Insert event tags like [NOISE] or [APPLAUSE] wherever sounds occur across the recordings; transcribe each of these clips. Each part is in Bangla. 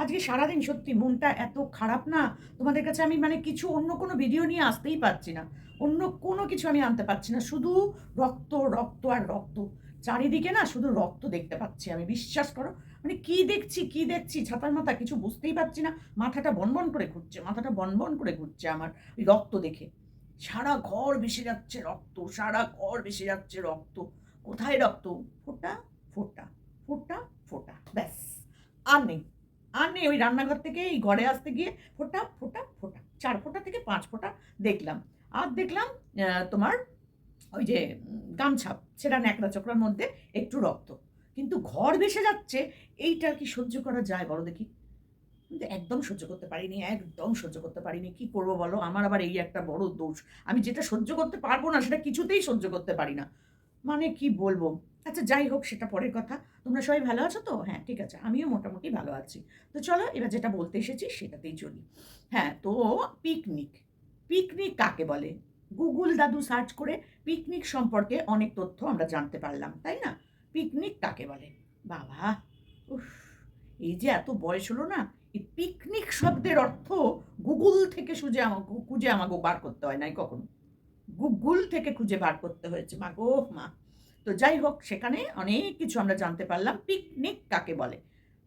আজকে সারাদিন সত্যি মনটা এত খারাপ না? তোমাদের কাছে আমি মানে কিছু অন্য কোনো ভিডিও নিয়ে আসতেই পারছি না। অন্য কোনো কিছু আমি আনতে পারছি না। শুধু রক্ত রক্ত আর রক্ত। চারিদিকে না শুধু রক্ত দেখতে পাচ্ছি আমি। বিশ্বাস করো? মানে কি দেখছি কি দেখছি, ছাতার মাথা কিছু বুঝতেই পারছি না। মাথাটা বনবন করে ঘুরছে, মাথাটা বনবন করে ঘুরছে আমার রক্ত দেখে। সারা ঘর ভেসে যাচ্ছে রক্ত, সারা ঘর ভেসে যাচ্ছে রক্ত। কোথায় রক্ত? ফোটা ফোটা ফোটা ফোটা। ব্যাস, আর নেই। আর নেই ওই রান্নাঘর থেকে এই ঘরে আসতে গিয়ে ফোটা ফোটা ফোটা চার ফোঁটা থেকে পাঁচ ফোঁটা দেখলাম। আর দেখলাম তোমার ওই যে উম, গামছা সেটা ন্যাকড়া চোকড়ার মধ্যে একটু রক্ত। কিন্তু ঘর ভেসে যাচ্ছে এইটা কি সহ্য করা যায় বলো দেখি? কিন্তু একদম সহ্য করতে পারিনি একদম সহ্য করতে পারিনি। কি করব বলো? আমার আবার এই একটা বড় দোষ। আমি যেটা সহ্য করতে পারব না সেটা কিছুতেই সহ্য করতে পারি না। মানে কি বলব? আচ্ছা যাই হোক, সেটা পরের কথা। তোমরা সবাই ভালো আছো তো? হ্যাঁ ঠিক আছে, আমিও মোটামুটি ভালো আছি। তো চলো, এবার যেটা বলতে এসেছি, সেটাতেই চলি। হ্যাঁ তো পিকনিক পিকনিক কাকে বলে? গুগল দাদু সার্চ করে পিকনিক সম্পর্কে অনেক তথ্য আমরা জানতে পারলাম, তাই না? পিকনিক কাকে বলে? বাবা, উফ, এই যে এত বয়স হলো না, এই পিকনিক শব্দের অর্থ গুগল থেকে সুজে আমাকে খুঁজে আমাকে বার করতে হয়, নাই কখনো? গুগল থেকে খুঁজে বার করতে হয়েছে মা গো মা। তো যাই হোক, সেখানে অনেক কিছু আমরা জানতে পারলাম। পিকনিক কাকে বলে?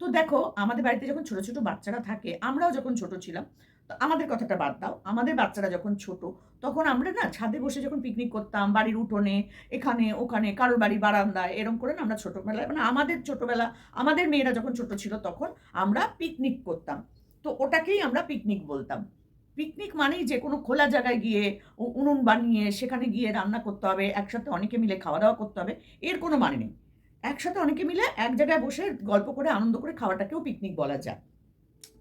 তো দেখো, আমাদের বাড়িতে যখন ছোট ছোট বাচ্চারা থাকে, আমরাও যখন ছোট ছিলাম, তো আমাদের কথাটা বাদ দাও। আমাদের বাচ্চারা যখন ছোট, তখন আমরা না ছাদে বসে যখন পিকনিক করতাম, বাড়ির উঠোনে, এখানে, ওখানে, কারোর বাড়ি বারান্দায়, এরকম করে না আমরা ছোটোবেলায় মানে আমাদের ছোটোবেলা, আমাদের মেয়েরা যখন ছোট ছিল, তখন আমরা পিকনিক করতাম। তো ওটাকেই আমরা পিকনিক বলতাম। পিকনিক মানেই যে কোনো খোলা জায়গায় গিয়ে উনুন বানিয়ে সেখানে গিয়ে রান্না করতে হবে, একসাথে অনেকে মিলে খাওয়া দাওয়া করতে হবে, এর কোনো মানে নেই। একসাথে অনেকে মিলে এক জায়গায় বসে গল্প করে, আনন্দ করে খাওয়াটাকেও পিকনিক বলা যায়।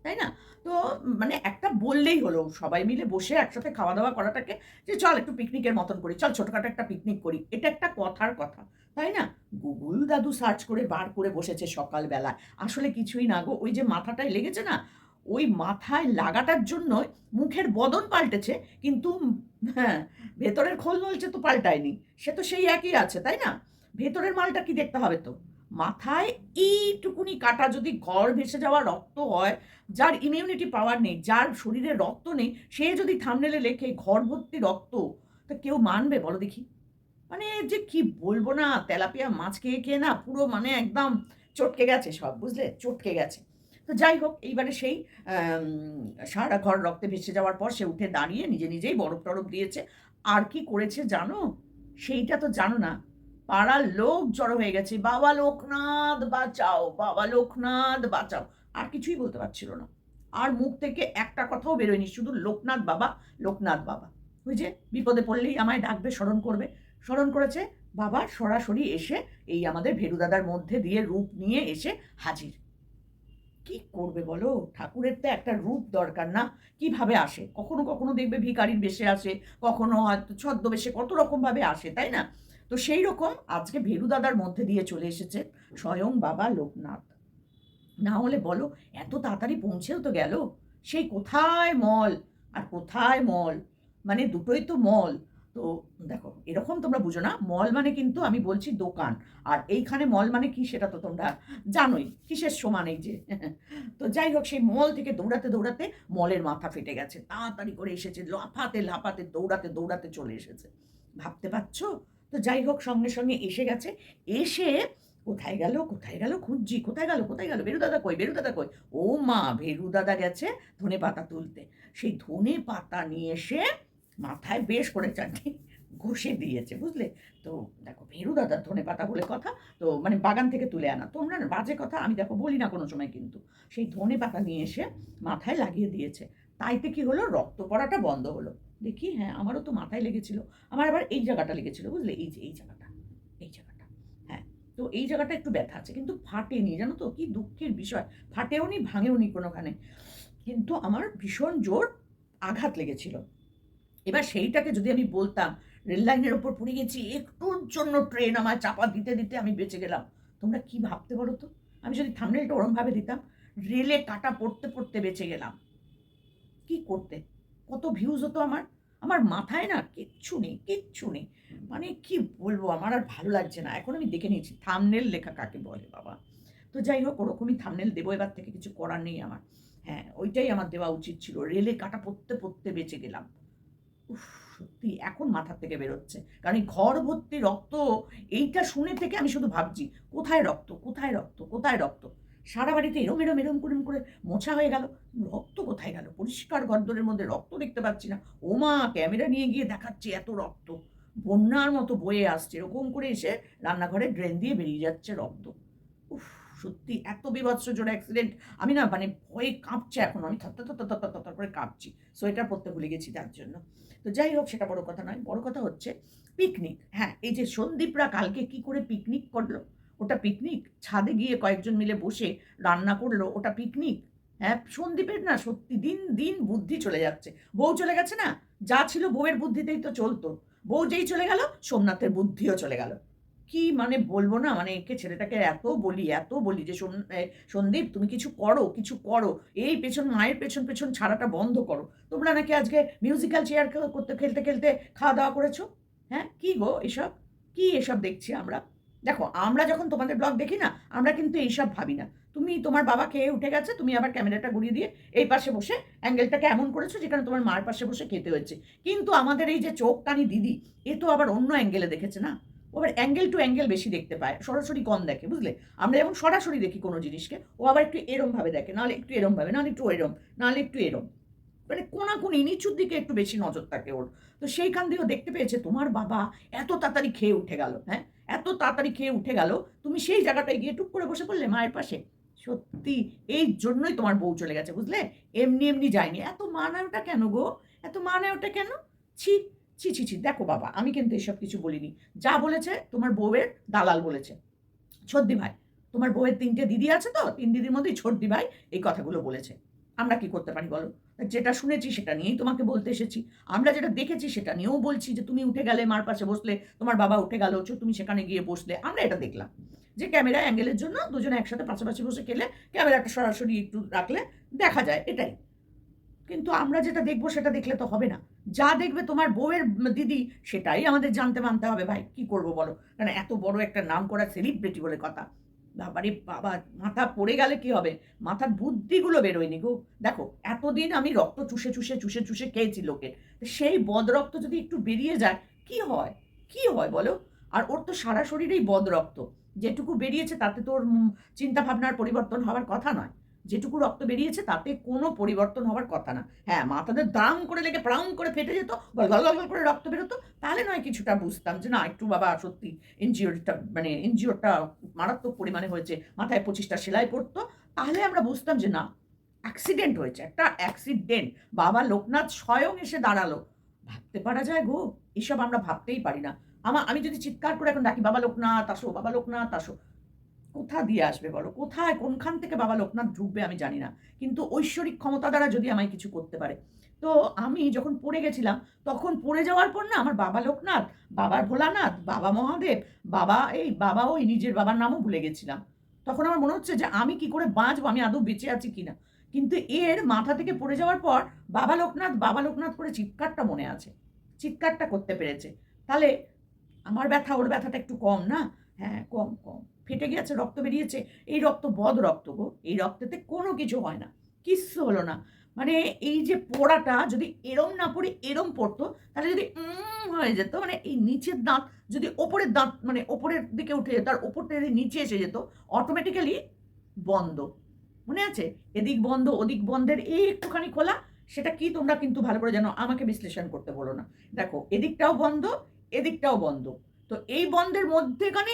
তাই না? তো মানে একটা বললেই হলো, সবাই মিলে বসে একসাথে খাওয়া দাওয়া করাটাকে যে চল একটু পিকনিকের মতন করি, চল ছোটখাটো একটা পিকনিক করি, এটা একটা কথার কথা, তাই না? গুগল দাদু সার্চ করে বার করে বসেছে সকালবেলা আসলে কিছুই না গো, ওই যে মাথাটায় লেগেছে না ওই মাথায় লাগাটার জন্য মুখের বদন পাল্টেছে, কিন্তু হ্যাঁ ভেতরের খোল নলছে তো পাল্টায়নি, সে তো সেই একই আছে, তাই না? ভেতরের মালটা কি দেখতে হবে তো? মাথায় এইটুকুনি কাটা যদি ঘর ভেসে যাওয়া রক্ত হয়, যার ইমিউনিটি পাওয়ার নেই, যার শরীরে রক্ত নেই, সে যদি থামনেলে লেখে ঘর ভর্তি রক্ত, তা কেউ মানবে? বলো দেখি। মানে যে কি বলব না, তেলাপিয়া মাছ খেয়ে খেয়ে না পুরো মানে একদম চটকে গেছে সব, বুঝলে? চটকে গেছে। তো যাই হোক, এইবারে সেই সারা ঘর রক্তে ভেসে যাওয়ার পর সে উঠে দাঁড়িয়ে নিজে নিজেই বরফ টরফ দিয়েছে। আর কি করেছে জানো? সেইটা তো জানো না, পাড়ার লোক জড়ো হয়ে গেছে। বাবা লোকনাথ, বাঁচাও, বাবা লোকনাথ, বাঁচাও। আর কিছুই বলতে পারছিল না। আর মুখ থেকে একটা কথাও বেরোয়নি, শুধু লোকনাথ বাবা লোকনাথ বাবা। ওই যে বিপদে পড়লেই আমায় ডাকবে, স্মরণ করবে। স্মরণ করেছে, বাবা সরাসরি এসে এই আমাদের ভেরুদাদার মধ্যে দিয়ে রূপ নিয়ে এসে হাজির। কি করবে বলো? ঠাকুরের তো একটা রূপ দরকার না। কীভাবে আসে? কখনো কখনো দেখবে ভিকারির বেশে আসে, কখনো হয়তো ছদ্মবেশে কত রকমভাবে আসে, তাই না? তো সেই রকম আজকে ভেরুদাদার মধ্যে দিয়ে চলে এসেছে স্বয়ং বাবা লোকনাথ। না হলে বলো, এত তাড়াতাড়ি পৌঁছেও তো গেল? সেই কোথায় মল? আর কোথায় মল? মানে দুটোই তো মল। তো দেখো, এরকম তোমরা বুঝো না, মল মানে কিন্তু আমি বলছি দোকান। আর এইখানে মল মানে কি সেটা তো তোমরা জানোই, কিসের সমান এই যে? তো যাই হোক, সেই মল থেকে দৌড়াতে দৌড়াতে মলের মাথা ফেটে গেছে, তাড়াতাড়ি করে এসেছে, লাফাতে লাফাতে দৌড়াতে দৌড়াতে চলে এসেছে। ভাবতে পারছ? তো যাই হোক, সঙ্গে সঙ্গে এসে গেছে, এসে কোথায় গেল কোথায় গেল খুঁজছি, কোথায় গেল কোথায় গেল বেরু দাদা কই বেরু দাদা কই? ও মা, ভেরু দাদা গেছে ধনে পাতা তুলতে। সেই ধনে পাতা নিয়ে এসে মাথায় বেশ করে চাটনি ঘষে দিয়েছে, বুঝলে? তো দেখো, ভেরু দাদার ধনে পাতা বলে কথা, তো মানে বাগান থেকে তুলে আনা। তোমরা বাজে কথা, আমি দেখো বলি না কোনো সময় কিন্তু। সেই ধনে পাতা নিয়ে এসে মাথায় লাগিয়ে দিয়েছে। তাইতে কি হলো? রক্ত পড়াটা বন্ধ হলো। দেখি হ্যাঁ আমারও তো মাথায় লেগেছিল। আমার আবার এই জায়গাটা লেগেছিল, বুঝলে? এই যে, এই জায়গাটা এই জায়গাটা হ্যাঁ। তো এই জায়গাটা একটু ব্যথা আছে, কিন্তু ফাটেনি, জানো তো? কি দুঃখের বিষয়। ফাটেও নি ভাঙেও নি কোনোখানে। কিন্তু আমার ভীষণ জোর আঘাত লেগেছিল। এবার সেইটাকে যদি আমি বলতাম, রেল লাইনের ওপর পড়ে গেছি, একটুর জন্য ট্রেন আমায় চাপা দিতে দিতে আমি বেঁচে গেলাম। তোমরা কি ভাবতে পারো তো? আমি যদি থামনেলটা ওরমভাবে দিতাম, রেলে কাটা পড়তে পড়তে বেঁচে গেলাম। কি করতে? কত ভিউজ হতো আমার? আমার মাথায় না কিচ্ছু নেই কিচ্ছু নেই। মানে কি বলব, আমার আর ভালো লাগছে না। এখন আমি দেখে নিয়েছি, থামনেল লেখা কাকে বলে বাবা? তো যাই হোক, ওরকমই থামনেল দেবো এবার থেকে, কিছু করার নেই আমার। হ্যাঁ ওইটাই আমার দেওয়া উচিত ছিল। রেলে কাটা পড়তে পড়তে বেঁচে গেলাম। সত্যি এখন মাথার থেকে বেরোচ্ছে। কারণ এই ঘর ভর্তি রক্ত, এইটা শুনে থেকে আমি শুধু ভাবছি, কোথায় রক্ত কোথায় রক্ত কোথায় রক্ত? সারা বাড়িতে এরম এরম এরম করে করে মোছা হয়ে গেল। রক্ত কোথায় গেল? পরিষ্কার গদ্দরের মধ্যে রক্ত দেখতে পাচ্ছি না। ও মা ক্যামেরা নিয়ে গিয়ে দেখাচ্ছে এত রক্ত। বন্যার মতো বয়ে আসছে। এরকম করে এসে রান্নাঘরে ড্রেন দিয়ে বেরিয়ে যাচ্ছে রক্ত। উফ, সত্যি এত বিভৎস জোর অ্যাক্সিডেন্ট আমি না মানে ভয়ে কাঁপছে এখন। আমি থর থর থর থর করে কাঁপছি। সোয়েটার পরতে ভুলে গেছি তার জন্য। তো যাই হোক, সেটা বড় কথা নয়। বড় কথা হচ্ছে পিকনিক হ্যাঁ এই যে সন্দীপরা কালকে কি করে পিকনিক করল? ওটা পিকনিক ছাদে গিয়ে কয়েকজন মিলে বসে রান্না করল, ওটা পিকনিক হ্যাঁ সন্দীপের না সত্যি দিন দিন বুদ্ধি চলে যাচ্ছে। বউ চলে গেছে না? যা ছিল বউয়ের বুদ্ধিতেই তো চলতো। বউ যেই চলে গেল, সোমনাথের বুদ্ধিও চলে গেল। কি মানে বলব না? মানে একে ছেলেটাকে এত বলি এত বলি যে সন্দীপ, তুমি কিছু করো কিছু করো। এই পেছন, মায়ের পেছন পেছন ছাড়াটা বন্ধ করো। তোমরা নাকি আজকে মিউজিক্যাল চেয়ার করতে, খেলতে খেলতে খাওয়া দাওয়া করেছ? হ্যাঁ? কি গো এসব? কি এসব দেখছি আমরা? দেখো, আমরা যখন তোমাদের ব্লগ দেখি না, আমরা কিন্তু এইসব ভাবি না। তুমি তোমার বাবা খেয়ে উঠে গেছে, তুমি আবার ক্যামেরাটা ঘুরিয়ে দিয়ে এই পাশে বসে অ্যাঙ্গেলটাকে এমন করেছ যেখানে তোমার মার পাশে বসে খেতে হয়েছে। কিন্তু আমাদের এই যে চোখ টানি দিদি, এ তো আবার অন্য অ্যাঙ্গেলে দেখেছে না? ও আবার অ্যাঙ্গেল টু অ্যাঙ্গেল বেশি দেখতে পায়, সরাসরি কম দেখে, বুঝলে? আমরা যেমন সরাসরি দেখি কোনো জিনিসকে, ও আবার একটু এরমভাবে দেখে, নাহলে একটু এরমভাবে নাহলে একটু এরম নাহলে একটু এরম। মানে কোনাকুনি নিচুর দিকে একটু বেশি নজর থাকে ওর। তো সেইখান দিয়েও দেখতে পেয়েছে, তোমার বাবা এত তাড়াতাড়ি খেয়ে উঠে গেল। হ্যাঁ? এত তাড়াতাড়ি খেয়ে উঠে গেল, তুমি সেই জায়গাটায় গিয়ে টুক করে বসে পড়লে মায়ের পাশে। সত্যি, এই জন্যই তোমার বউ চলে গেছে, বুঝলে? এমনি এমনি যায়নি। এত মানায় ওটা কেন গো? এত মানায় ওটা কেন? ছি ছি ছি ছি, দেখো বাবা, আমি কিন্তু এসব কিছু বলিনি। যা বলেছে তোমার বউয়ের দালাল বলেছে। ছদ্দি ভাই, তোমার বউয়ের তিনটে দিদি আছে তো, তিন দিদির মধ্যেই ছর্দি ভাই এই কথাগুলো বলেছে। আমরা কি করতে পারি বলো? যেটা শুনেছি সেটা নিয়েই তোমাকে বলতে এসেছি। আমরা যেটা দেখেছি সেটা নিয়েও বলছি যে তুমি উঠে গেলে মার পাশে বসলে, তোমার বাবা উঠে গেল তুমি সেখানে গিয়ে বসলে। আমরা এটা দেখলাম। যে ক্যামেরা অ্যাঙ্গেলের জন্য দুজনে একসাথে পাশাপাশি বসে খেলে, ক্যামেরাটা সরাসরি একটু রাখলে দেখা যায়, এটাই। কিন্তু আমরা যেটা দেখব সেটা দেখলে তো হবে না। যা দেখবে তোমার বউয়ের দিদি, সেটাই আমাদের জানতে মানতে হবে। ভাই, কি করব বলো? কারণ এত বড় একটা নাম করা সেলিব্রিটি বলে কথা। বাবারে বাবা, মাথা পড়ে গেলে কি হবে? মাথার বুদ্ধিগুলো বেরোয়নি গো। দেখো, এতদিন আমি রক্ত চুষে চুষে চুষে চুষে খেয়েছি লোকে। সেই বদরক্ত যদি একটু বেরিয়ে যায়, কি হয়? কি হয় বলো? আর ওর তো সারা শরীরেই বদ রক্ত। যেটুকু বেরিয়েছে তাতে তোর চিন্তা ভাবনার পরিবর্তন হওয়ার কথা নয়। যেটুকু রক্ত বেরিয়েছে তাতে কোনো পরিবর্তন হওয়ার কথা না। হ্যাঁ মাথাতে দাম করে লেগে প্রাউন করে ফেটে যেত, গল গল গল করে রক্ত বেরোতো, তাহলে নয় কিছুটা বুঝতাম যে না, একটু বাবা সত্যি এনজিওরটা মানে এনজিওরটা মারাত্মক পরিমাণে হয়েছে, মাথায় পঁচিশটা সেলাই পড়তো, তাহলে আমরা বুঝতাম যে না অ্যাক্সিডেন্ট হয়েছে, একটা অ্যাক্সিডেন্ট বাবা লোকনাথ স্বয়ং এসে দাঁড়াল। ভাবতে পারা যায় গো, এসব আমরা ভাবতেই পারি না। আমার আমি যদি চিৎকার করে এখন ডাকি, বাবা লোকনাথ, আসো, বাবা লোকনাথ, আসো। কোথা দিয়ে আসবে বলো? কোথায়, কোনখান থেকে বাবা লোকনাথ ঢুকবে আমি জানি না। কিন্তু ঐশ্বরিক ক্ষমতা দ্বারা যদি আমায় কিছু করতে পারে। তো আমি যখন পড়ে গেছিলাম, তখন পড়ে যাওয়ার পর না আমার বাবা লোকনাথ বাবার ভোলানাথ, বাবা মহাদেব, বাবা এই, বাবা ওই নিজের বাবার নামও ভুলে গেছিলাম। তখন আমার মনে হচ্ছে যে আমি কি করে বাঁচবো? আমি আদৌ বেঁচে আছি কিনা? কিন্তু এর মাথা থেকে পড়ে যাওয়ার পর বাবা লোকনাথ বাবা লোকনাথ করে চিৎকারটা মনে আছে। চিৎকারটা করতে পেরেছে। তাহলে আমার ব্যথা, ওর ব্যথাটা একটু কম না? হ্যাঁ কম কম। ফেটে গেছে, রক্ত বেরিয়েছে। এই রক্ত বদ রক্ত গো, এই রক্তেতে কোনো কিছু হয় না, কিচ্ছু হলো না। মানে এই যে পোড়াটা যদি এরম না পড়ে, এরম পড়তো, তাহলে যদি হয়ে যেত মানে এই নিচের দাঁত যদি ওপরের দাঁত মানে ওপরের দিকে উঠে যেত, আর ওপরটা যদি নিচে এসে যেত অটোমেটিক্যালি বন্ধ। মনে আছে? এদিক বন্ধ, ওদিক বন্ধের এই একটুখানি খোলা, সেটা কি তোমরা কিন্তু ভালো করে জানো, আমাকে বিশ্লেষণ করতে বলো না। দেখো, এদিকটাও বন্ধ এদিকটাও বন্ধ। তো এই বন্ধের মধ্যেখানে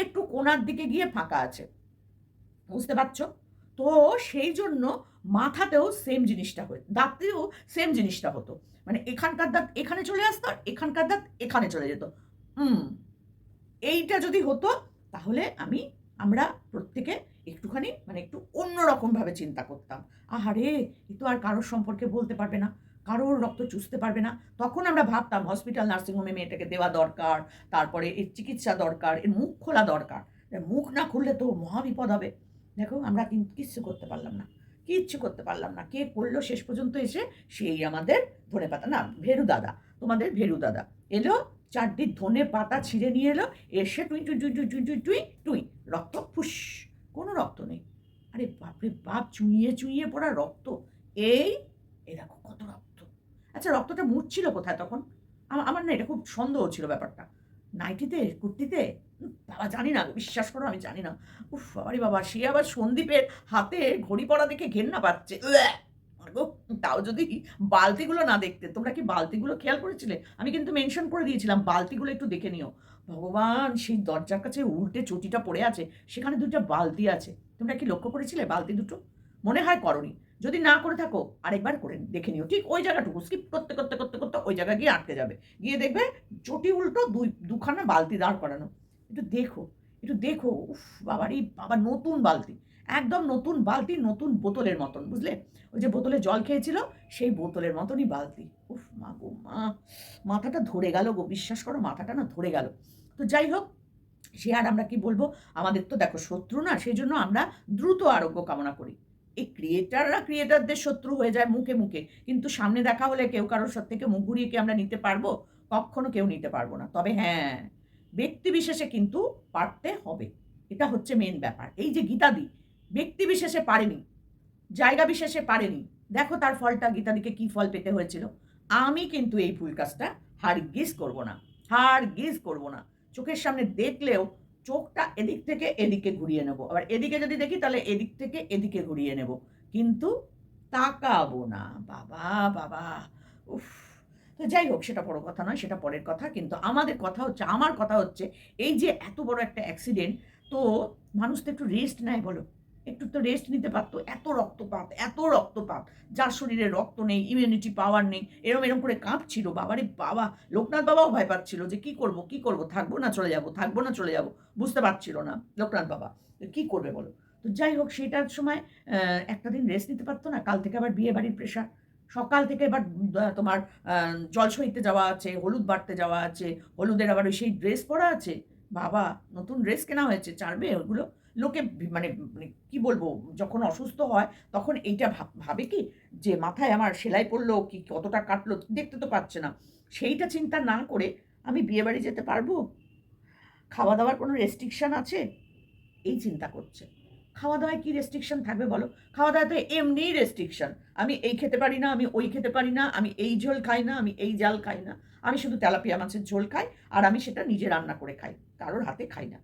একটু কোনার দিকে গিয়ে ফাঁকা আছে। বুঝতে পারছ? তো সেই জন্য মাথাতেও সেম জিনিসটা হতো দাঁতেও সেম জিনিসটা হতো। মানে এখানকার দাঁত এখানে চলে আসতো আর এখানকার দাঁত এখানে চলে যেত। হুম, এইটা যদি হতো, তাহলে আমি আমরা প্রত্যেকে একটুখানি মানে একটু অন্যরকমভাবে চিন্তা করতাম। আহারে, এ তো আর কারোর সম্পর্কে বলতে পারবে না, কারোর রক্ত চুষতে পারবে না। তখন আমরা ভাবতাম হসপিটাল নার্সিংহোমে মেয়েটাকে দেওয়া দরকার, তারপরে এর চিকিৎসা দরকার, এর মুখ খোলা দরকার। মুখ না খুললে তো মহাবিপদ হবে। দেখো, আমরা কিন্তু কিচ্ছু করতে পারলাম না। কিচ্ছু করতে পারলাম না। কে করল শেষ পর্যন্ত এসে? সেই আমাদের ধনে পাতা না, ভেরু দাদা, তোমাদের ভেরু দাদা। এলো চারটি ধনে পাতা ছিঁড়ে নিয়ে এলো, এসে টুই টুই টুই টুই টুই টুই টুই টুই রক্ত ফুস, কোনো রক্ত নেই। আরে বাপরে বাপ, চুইয়ে চুইয়ে পড়া রক্ত। এই এই দেখো কত রক্ত। আচ্ছা রক্তটা মুড়ছিল কোথায় তখন? আমার না এটা খুব সন্দেহ ছিল ব্যাপারটা। নাইটিতে, কুর্তিতে? বাবা, জানি না, বিশ্বাস করো, আমি জানি না। উফ, বাবারি বাবা, সে আবার সন্দীপের হাতে ঘড়ি পড়া দেখে ঘেন্না পাচ্ছে! গো, তাও যদি বালতিগুলো না দেখতে তোমরা কি বালতিগুলো খেয়াল করেছিলে? আমি কিন্তু মেনশন করে দিয়েছিলাম বালতিগুলো একটু দেখে নিও। ভগবান সেই দরজার কাছে উল্টে চটিটা পড়ে আছে সেখানে দুটো বালতি আছে। তোমরা কি লক্ষ্য করেছিলে বালতি দুটো? মনে হয় করনি। যদি না করে থাকো আরেকবার করে দেখে নিও। ঠিক ওই জায়গাটুকু স্কিপ করতে করতে করতে করতে ওই জায়গায় গিয়ে আটকে যাবে। গিয়ে দেখবে চটি উল্টো দুই দুখানা বালতি দাঁড় করানো। একটু দেখো একটু দেখো উফ বাবারই বাবা নতুন বালতি। একদম নতুন বালতি, নতুন বোতলের মতন, বুঝলে? ওই যে বোতলে জল খেয়েছিল, সেই বোতলের মতনই বালতি। উফ মা গো মা, মাথাটা ধরে গেল গো, বিশ্বাস করো মাথাটা না ধরে গেল। তো যাই হোক, সে আর আমরা কি বলব? আমাদের তো দেখো শত্রু না, সেই জন্য আমরা দ্রুত আরোগ্য কামনা করি। এই ক্রিয়েটাররা ক্রিয়েটারদের শত্রু হয়ে যায় মুখে মুখে। কিন্তু সামনে দেখা হলে কেউ কারোর সাথে থেকে মুখ ঘুরিয়ে কি আমরা নিতে পারব? কখনো কেউ নিতে পারব না। তবে হ্যাঁ ব্যক্তি বিশেষে কিন্তু পারতে হবে। এটা হচ্ছে মেন ব্যাপার। এই যে গীতাদি ব্যক্তি বিশেষে পারেনি, জায়গা বিশেষে পারেনি। দেখো তার ফলটা গীতাদিকে কি ফল পেতে হয়েছিল। আমি কিন্তু এই ফুল কাজটা হার গিজ করব না, হার গিজ করব না। চোখের সামনে দেখলেও চোখটা এদিক থেকে এদিকে ঘুরিয়ে নেব। আবার এদিকে যদি দেখি তাহলে এদিক থেকে এদিকে ঘুরিয়ে নেব। কিন্তু তাকাবো না, বাবা বাবা, উফ। তো যাই হোক, সেটা বড় কথা নয়, সেটা পরের কথা। কিন্তু আমাদের কথা হচ্ছে, আমার কথা হচ্ছে, এই যে এত বড় একটা অ্যাক্সিডেন্ট তো মানুষ তো একটু রেস্ট নেয় বলো। একটু তো রেস্ট নিতে পারতো। এত রক্তপাত এত রক্তপাত। যার শরীরে রক্ত নেই ইমিউনিটি পাওয়ার নেই, এরম এরম করে কাঁপছিল। বাবারে বাবা, লোকনাথ বাবাও ভয় পাচ্ছিল যে কি করব কি করব? থাকব না চলে যাব, থাকব না চলে যাব? বুঝতে পারছিল না লোকনাথ বাবা। কি করবে বলো? তো যাই হোক, সেটার সময় একটা দিন রেস্ট নিতে পারতো না। কাল থেকে আবার বিয়ে বাড়ির প্রেশার সকাল থেকে এবার তোমার জল সইতে যাওয়া আছে, হলুদ বাড়তে যাওয়া আছে, হলুদের আবার ওই সেই ড্রেস পরা আছে। বাবা, নতুন ড্রেস কেনা হয়েছে, চারবে? ওগুলো লোকে মানে মানে কি বলব? যখন অসুস্থ হয়, তখন এইটা ভাব- ভাবে কি? যে মাথায় আমার সেলাই পড়ল, কি, কতটা কাটলো, দেখতে তো পাচ্ছে না। সেইটা চিন্তা না করে আমি বিয়েবাড়ি যেতে পারব? খাওয়া দাওয়ার কোনো রেস্ট্রিকশান আছে? এই চিন্তা করছে। খাওয়া দাওয়ায় কি রেস্ট্রিকশন থাকবে বলো? খাওয়া দাওয়াতে এমনিই রেস্ট্রিকশন আমি এই খেতে পারি না, আমি ওই খেতে পারি না, আমি এই ঝোল খাই না, আমি এই জাল খাই না। আমি শুধু তেলাপিয়া মাছের ঝোল খাই আর আমি সেটা নিজে রান্না করে খাই। কারোর হাতে খাই না।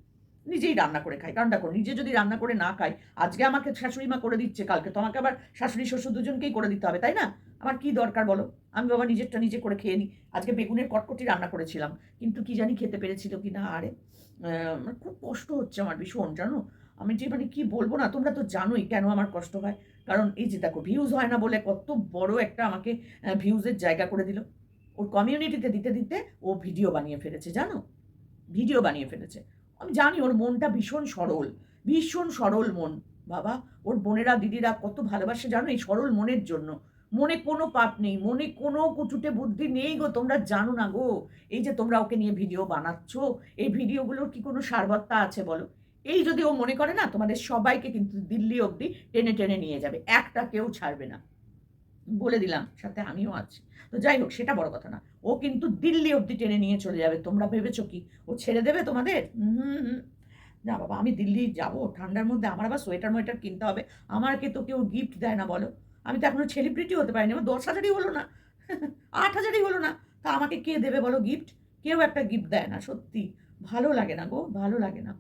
নিজেই রান্না করে খাই। কারণ দেখো নিজে যদি রান্না করে না খাই, আজকে আমাকে শাশুড়ি মা করে দিচ্ছে, কালকে তোমাকে আবার শাশুড়ি, শ্বশুর দুজনকেই করে দিতে হবে, তাই না? আমার কি দরকার বলো? আমি বাবা নিজেরটা নিজে করে খেয়ে নিই আজকে বেগুনের কটকটি রান্না করেছিলাম। কিন্তু কি জানি খেতে পেরেছিল কি না আরে খুব কষ্ট হচ্ছে আমার ভীষণ, জানো? আমি যে মানে কি বলব না, তোমরা তো জানোই কেন আমার কষ্ট হয়। কারণ এই যে দেখো ভিউজ হয় না বলে কত বড় একটা আমাকে ভিউজের জায়গা করে দিল। ওর কমিউনিটিতে দিতে দিতে ও ভিডিও বানিয়ে ফেলেছে, জানো? ভিডিও বানিয়ে ফেলেছে। আমি জানি ওর মনটা ভীষণ সরল ভীষণ সরল মন। বাবা, ওর বোনেরা, দিদিরা কত ভালোবাসে, জানো? এই সরল মনের জন্য। মনে কোনো পাপ নেই, মনে কোনো কুচুটে বুদ্ধি নেই গো, তোমরা জানো না গো। এই যে তোমরা ওকে নিয়ে ভিডিও বানাচ্ছ, এই ভিডিওগুলোর কি কোনো সারবত্তা আছে বলো? এই যদি ও মনে করে না, তোমাদের সবাইকে কিন্তু দিল্লি অবধি টেনে টেনে নিয়ে যাবে। একটা কেউ ছাড়বে না। বলে দিলাম, সাথে আমিও আছি। তো যাই হোক, সেটা বড় কথা না। ও কিন্তু দিল্লি অবধি টেনে নিয়ে চলে যাবে। তোমরা ভেবেছো কি? ও ছেড়ে দেবে তোমাদের? হুম। না বাবা, আমি দিল্লি যাব। ঠান্ডার মধ্যে আমার আবার সোয়েটার মোয়েটার কিনতে হবে। আমাকে তো কেউ গিফট দেয় না, বলো। আমি তো এখনও সেলিব্রিটি হতে পারিনি। আমার দশ হাজারই হলো না। [LAUGHS] আট হাজারই হলো না। তা আমাকে কে দেবে বলো গিফট কেউ একটা গিফট দেয় না, সত্যি। ভালো লাগে না গো, ভালো লাগে না।